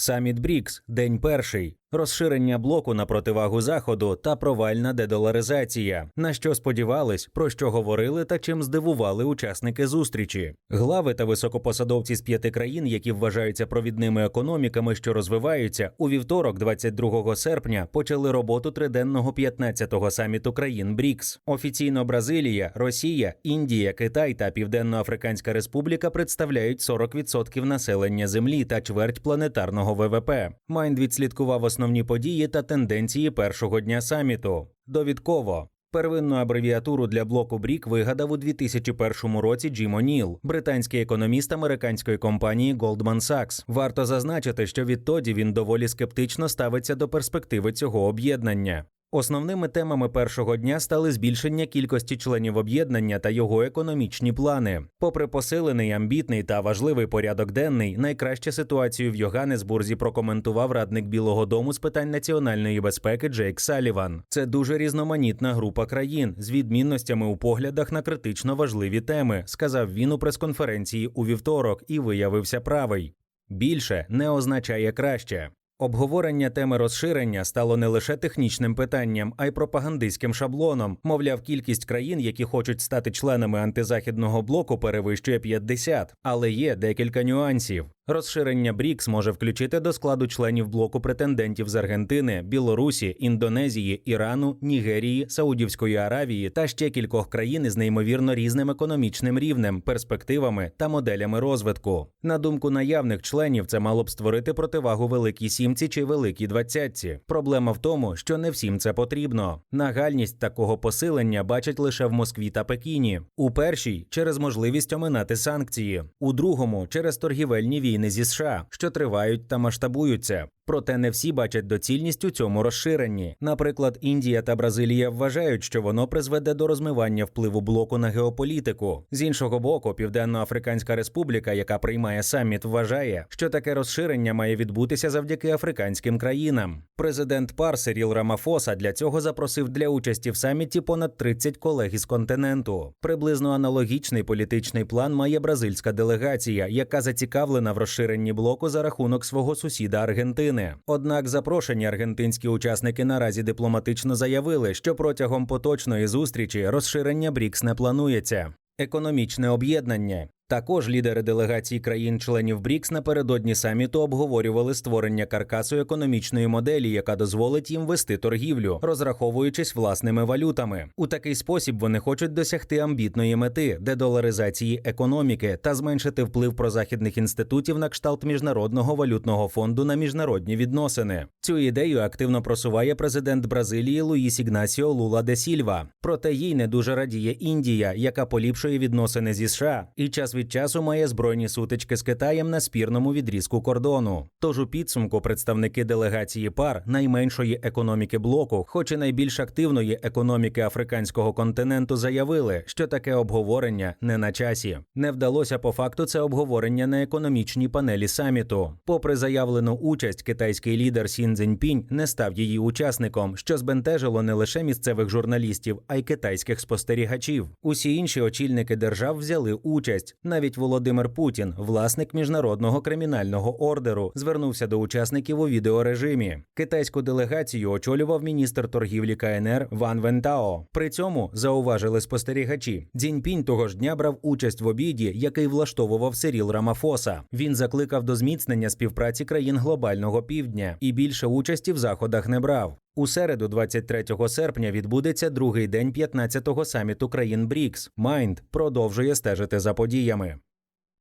Саміт Брікс, день перший, розширення блоку на противагу заходу та провальна дедоларизація. На що сподівались, про що говорили та чим здивували учасники зустрічі. Глави та високопосадовці з п'яти країн, які вважаються провідними економіками, що розвиваються, у вівторок, 22 серпня, почали роботу триденного 15-го саміту країн БРІКС. Офіційно Бразилія, Росія, Індія, Китай та Південно-Африканська Республіка представляють 40% населення землі та чверть планетарного ВВП. Майнд відслідкував основні події та тенденції першого дня саміту. Довідково. Первинну абревіатуру для блоку БРІК вигадав у 2001 році Джим О'Ніл, британський економіст американської компанії Goldman Sachs. Варто зазначити, що відтоді він доволі скептично ставиться до перспективи цього об'єднання. Основними темами першого дня стали збільшення кількості членів об'єднання та його економічні плани. Попри посилений, амбітний та важливий порядок денний, найкраще ситуацію в Йоганнесбурзі прокоментував радник Білого Дому з питань національної безпеки Джейк Саліван. Це дуже різноманітна група країн з відмінностями у поглядах на критично важливі теми, сказав він у прес-конференції у вівторок і виявився правий. Більше не означає краще. Обговорення теми розширення стало не лише технічним питанням, а й пропагандистським шаблоном. Мовляв, кількість країн, які хочуть стати членами антизахідного блоку, перевищує 50. Але є декілька нюансів. Розширення БРІКС може включити до складу членів блоку претендентів з Аргентини, Білорусі, Індонезії, Ірану, Нігерії, Саудівської Аравії та ще кількох країн із неймовірно різним економічним рівнем, перспективами та моделями розвитку. На думку наявних членів, це мало б створити противагу Великій Сімці чи Великій Двадцятці. Проблема в тому, що не всім це потрібно. Нагальність такого посилення бачать лише в Москві та Пекіні. У першій через можливість оминати санкції, у другому через торгівельні війни зі США, що тривають та масштабуються. Проте не всі бачать доцільність у цьому розширенні. Наприклад, Індія та Бразилія вважають, що воно призведе до розмивання впливу блоку на геополітику. З іншого боку, Південно-Африканська Республіка, яка приймає саміт, вважає, що таке розширення має відбутися завдяки африканським країнам. Президент ПАР Сиріл Рамафоса для цього запросив для участі в саміті понад 30 колег із континенту. Приблизно аналогічний політичний план має бразильська делегація, яка зацікавлена в розширенні блоку за рахунок свого сусіда Аргентини. Однак запрошені аргентинські учасники наразі дипломатично заявили, що протягом поточної зустрічі розширення БРІКС не планується. Економічне об'єднання. Також лідери делегацій країн-членів БРІКС напередодні саміту обговорювали створення каркасу економічної моделі, яка дозволить їм вести торгівлю, розраховуючись власними валютами. У такий спосіб вони хочуть досягти амбітної мети дедоларизації економіки та зменшити вплив прозахідних інститутів на кшталт міжнародного валютного фонду на міжнародні відносини. Цю ідею активно просуває президент Бразилії Луїс Ігнасіо Лула де Сільва. Проте їй не дуже радіє Індія, яка поліпшує відносини зі США і час від часу має збройні сутички з Китаєм на спірному відрізку кордону. Тож у підсумку представники делегації пар найменшої економіки блоку, хоч і найбільш активної економіки африканського континенту, заявили, що таке обговорення не на часі. Не вдалося по факту це обговорення на економічній панелі саміту. Попри заявлену участь, китайський лідер Сін Цзіньпінь не став її учасником, що збентежило не лише місцевих журналістів, а й китайських спостерігачів. Усі інші очільники держав взяли участь. Навіть Володимир Путін, власник міжнародного кримінального ордеру, звернувся до учасників у відеорежимі. Китайську делегацію очолював міністр торгівлі КНР Ван Вентао. При цьому зауважили спостерігачі. Дзіньпінь того ж дня брав участь в обіді, який влаштовував Сиріл Рамафоса. Він закликав до зміцнення співпраці країн глобального півдня і більше участі в заходах не брав. У середу, 23 серпня, відбудеться другий день 15-го саміту країн БРІКС. Майнд продовжує стежити за подіями.